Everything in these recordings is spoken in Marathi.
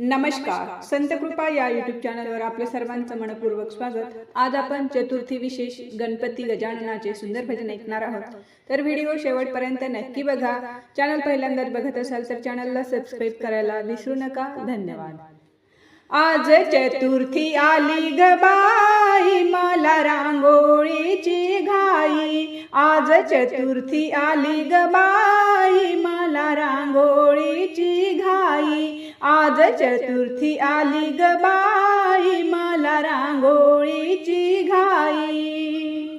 नमस्कार. संत कृपा या युट्यूब चॅनलवर आपल्या सर्वांचं मनपूर्वक स्वागत. आज आपण चतुर्थी विशेष गणपती गजाननाचे सुंदर भजन ऐकणार आहोत. तर व्हिडिओ शेवटपर्यंत नक्की बघा. चॅनल पहिल्यांदाच बघत असाल तर चॅनलला सबस्क्राईब करायला विसरू नका. धन्यवाद. आज चतुर्थी आली ग बाई मला रांगोळीची घाई. आज चतुर्थी आली ग बाई मला रांगोळीची घाई. आज चतुर्थी आली ग बाई मला रांगोळीची घाई.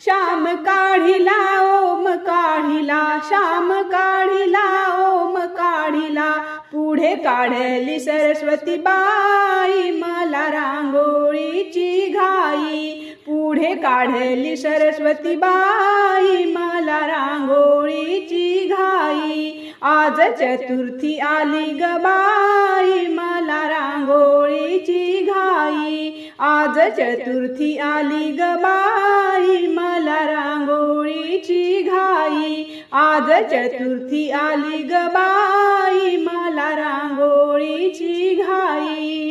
श्याम काढिला ओम काढिला श्याम काढिला ओम काढिला. पुढे काढली सरस्वती बाई मला रांगोळीची घाई. पुढे काढली सरस्वती बाई मला रांगोळीची घाई. आज चतुर्थी आली ग बाई मला रांगोळीची घाई. आज चतुर्थी आली ग बाई मला रांगोळीची घाई. आज चतुर्थी आली ग बाई मला रांगोळीची घाई.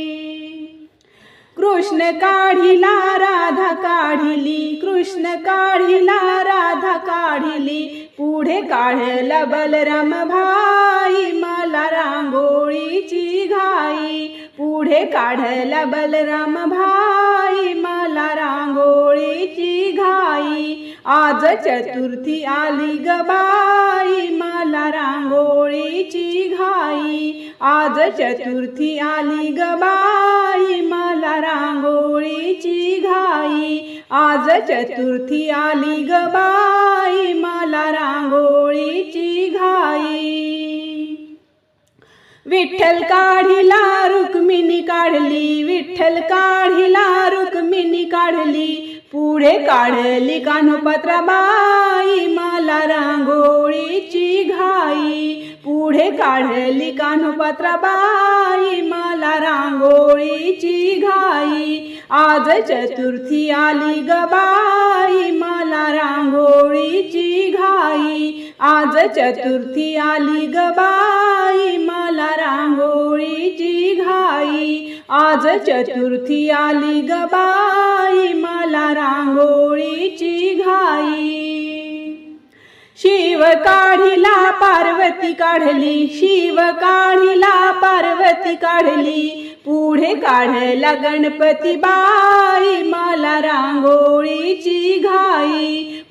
कृष्ण काढिला राधा काढिली कृष्ण काढिला राधा काढिली. पुढे काढला बलराम भाई मला रांगोळीची घाई. पुढे काढला बलराम भाई मला रांगोळीची घाई. आज चतुर्थी आली ग बाई मला रांगोळीची घाई. आज चतुर्थी आली ग बाई मला रांगोळीची घाई. आज चतुर्थी आली ग बाई. विठ्ठल काढिला रुक्मिणी काढली विठ्ठल काढिला रुक्मिणी काढली. पुढे काढली कान्होपत्रा बाई मला रांगोळीची घाई. पुढे काढली कान्होपत्रा बाई मला रांगोळीची घाई. आज चतुर्थी आली गबाई मला रांगोळीची घाई. आज चतुर्थी आली ग बाई मला रांगोळीची घाई. आज चतुर्थी आली ग बाई मला रांगोळीची घाई. शिव काढिला पार्वती काढली शिव काढिला पार्वती काढली. पुढे काढला गणपती बाई मला रांगोळीची घाई.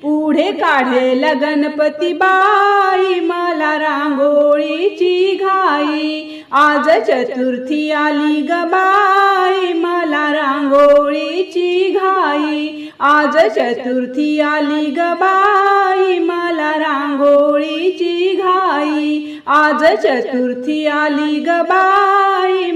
पुढे काढेल गणपती बाई मला रांगोळीची घाई. आज चतुर्थी आली ग बाई मला रांगोळीची घाई. आज चतुर्थी आली ग बाई मला रांगोळीची घाई. आज चतुर्थी आली ग बाई